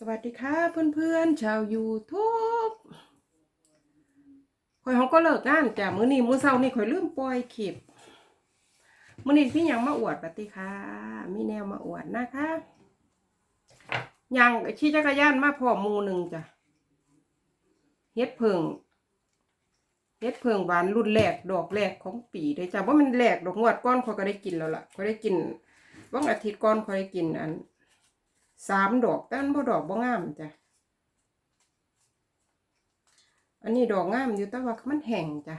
สวัสดีค่ะเพื่อนๆ ชาว YouTube ข่อยเขาก็เลิกงานจ้ะมื้อนี้มื้อเช้านี่ข่อยลืมปล่อยคลิปมื้อนี้พี่ยังมาอวดปฏิค่ะมีแนวมาอวดนะคะยังขี่จักรยานมาพอมูหนึ่งจ้ะเฮ็ดเพิงเฮ็ดเพิงหวานรุ่นแรกดอกแรกของปีเลยจ้ะว่ามันแรกดอกงวดก้อนข่อยก็ได้กินแล้วล่ะข่อยได้กินวันอาทิตย์ก่อนข่อยได้กินอัน สามดอกแต่มันบ่ดอกบ่งามจ้ะ อันนี้ดอกงามอยู่แต่ว่ามันแห้งจ้ะ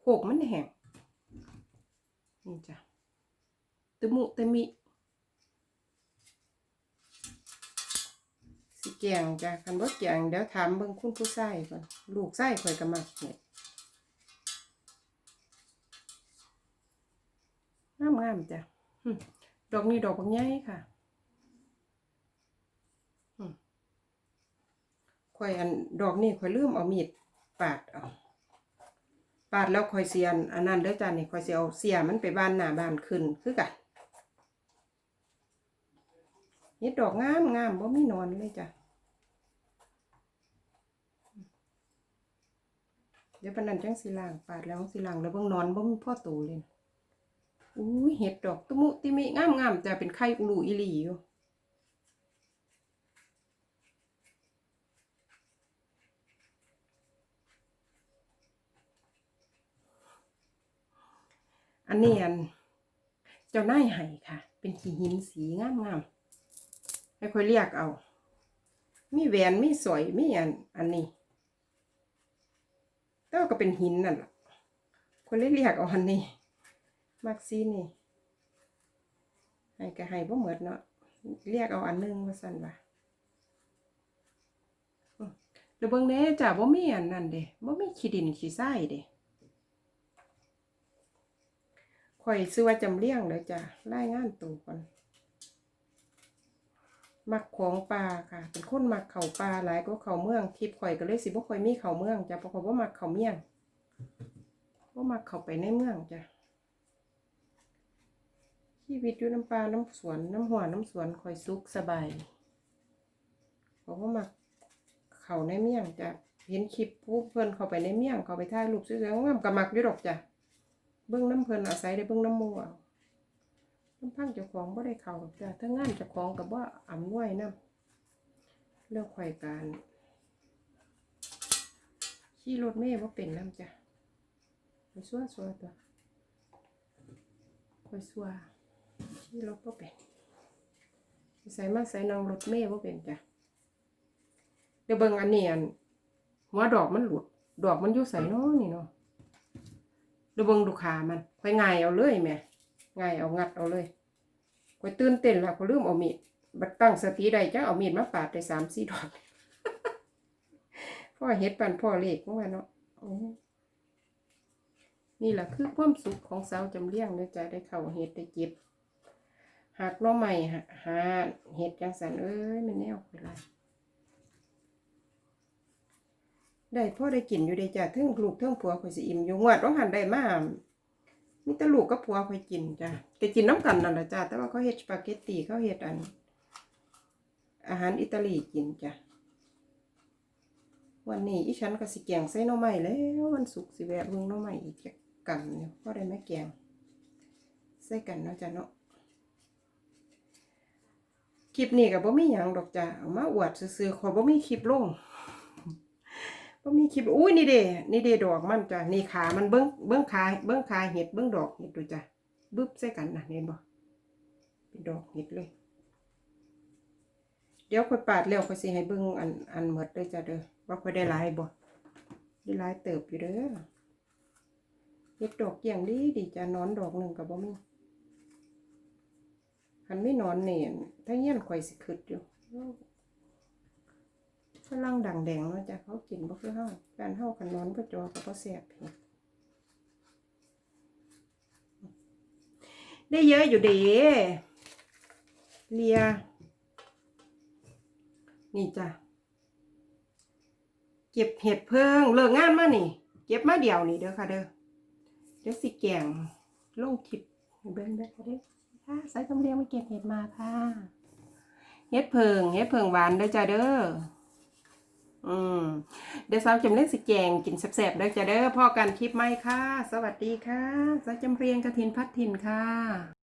โขกมันแห้งนี่จ้ะตะมุตะมิสิแกงจ้ะคันบ่แกงเดี๋ยวถามเบิ่งคุณผู้ชายก่อนลูกชายข่อยก็มักเฮ็ดงามงามจ้ะดอกนี้ดอกบางใหญ่ค่ะ ข่อยอันดอกนี่ข่อยลืมเอามีดปาดเอาปาดแล้วข่อยเสียนอันนั้นเด้อจ้านี่ข่อยสิเอาเสียมันไปบ้านหน้าบ้านขึ้นคือกันเฮ็ดอกงามงามบ่มีนอนเลยจ้ะเดี๋ยวปนันจังสิล้างปาดแล้วสิล้างแล้วเบิ่งนอนบ่มีพ่อโตเลยอุ้ยเฮ็ดดอกตุมุติมิงามงามๆจ้ะเป็นไข่อุลูอีหลีอยู่ อันนี้อัน เจ้านายไห้ค่ะ เป็นขีหินสีงามงามๆให้ค่อยเรียกเอา มีแหวนมีสร้อยมีอัน อันนี้แต่ว่าก็เป็นหินนั่นแหละคนเลยเรียกเอาอันนี้ มักซีนี่ให้ก็ให้บ่เหมือนเนาะเรียกเอาอันนึงว่าสั่นว่าเดี๋ยวเบิ่งแหน่จ้ะบ่มีอันนั้นเด้บ่มีขี้ดินขี้ทรายเด้ ข่อยซื้อว่าจำเลี้ยงเลยจ้ะรายงานตัวก่อนมักของปลาค่ะ เป็นคนมักเข่าปลาหลายก็เข่าเมืองคลิปข่อยก็เลยสิบ่ค่อยมีเข่าเมืองจ้ะเพราะเขาบ่มักเข่าเมียงบ่มักเข่าไปในเมืองจ้ะชีวิตอยู่น้ำปลาน้ำสวนน้ำหัวน้ำสวนข่อยสุขสบายเพราะว่ามักเข่าในเมียงจ้ะเห็นคลิปผู้เพิ่นเขาไปในเมียงเขาไปถ่ายรูปสวยๆงามก็มักอยู่ดอกจ้ะ เบิ้งน้ำเพลินอาศัยได้เบิ้งน้ำมูเอาน้ำพังเจ้าของบ่ได้เข้าหรอกจ้ะถ้างานเจ้าของกับว่าอ่ำนวยน้ำเรื่องข่การขี่รถเมย์ว่าเป็นน้ำจ้ะข่อยซัวซัวตัวข่อยซัวขี่รถว่าเป็นใส่มาใส่นองรถเมย์ว่าเป็นจ้ะเดี๋ยวเบิ้งอันนี้อันหัวดอกมันหลุด ดอกมันอยู่ใส่น้อนี่เนาะ ดูเบิงดูขามันค่อยง่ายเอาเลยแม่ง่ายเอางัดเอาเลยค่อยตื่นเต้นแล้วก็ลืมเอามีดบัดตั้งสติได้จ้ะเอามีดมาปาดได้สามสี่ดอกพ่อเฮ็ดปันพ่อเลขเมื่อวานเนาะโอ้นี่แหละคือความสุขของสาวจำเลี้ยงเด้อจ้ะได้เข้าเฮ็ดได้เก็บหักน้อใหม่หาเฮ็ดจังสันเอ้ยมันแนวไปไร ได้พ่อได้กินอยู่ได้จ้ะเทั้งลูกเทั้งผัวข่อยสิอิ่มอยู่งวดว่าหันได้มามีแต่ลูกกับผัวข่อยกินจ้ะก็กินน้ำกันนั่นแหละจ้ะแต่ว่าเขาเฮ็ดสปาเกตตีเขาเฮ็ดอัน อาหารอิตาลีกินจ้ะวันนี้อีฉันก็สิแกงใส่หน่อไม้แล้ววันศุกร์สิแวะเบิ่งหน่อไม้อีกจักกำเนี่ยพอได้แม่แกงใส่กันเนาะจ้ะเนาะคลิปนี้ก็บ่มีหยังดอกจ้ะเอามาอวดซื่อๆขอบ่มีคลิปลง บ่มีคลิปอุ้ยนี่เด้นี่เด้ดอกมันจ้ะนี่ขามันเบิ้งเบิ้งขาเบิ้งขาเห็ดเบิ้งดอกเห็ดดูจ้ะบึ๊บใส่กันนะเห็นบ่เป็นดอกเห็ดเลย เดี๋ยวค่อยปาดแล้วค่อยสิให้เบิ้งอันอันหมดเลยจ้ะเด้อว่าค่อยได้หลายบ่ได้หลายเติบอยู่เด้อเห็ดดอกเกี่ยงดีดีจ้ะนอนดอกหนึ่งกับบ่มีคันไม่นอนเนี่ยถ้าเงี้ยนข่อยสิขึ้นอยู่ ฝรั่งดังแดงเนาะจ้ะเขากินบ่คือเฮาการเฮากันนอนบ่จอก็บ่แซ่บเพียงได้เยอะอยู่เด้เลีย นี่จ้ะ เก็บเห็ดเพิ่งเลิกงานมานี่ เก็บมาเดียวนี่เด้อค่ะเด้อ เดี๋ยวสิแกงลงคลิปให้เบิ่งได้ค่ะเด้อค่ะสายตำเลียงมาเก็บเห็ดมาค่ะเฮ็ดเพิงเฮ็ดเพิงหวานเด้อจ้าเด้อ อืมเดี๋ยวสาวจำเล็กสิแกงกินแซ่บๆเด้อจะเด้อพ่อกันคลิปไหมค่ะ สวัสดีค่ะสาวจำเรียงกระถินพัดถิ่นค่ะ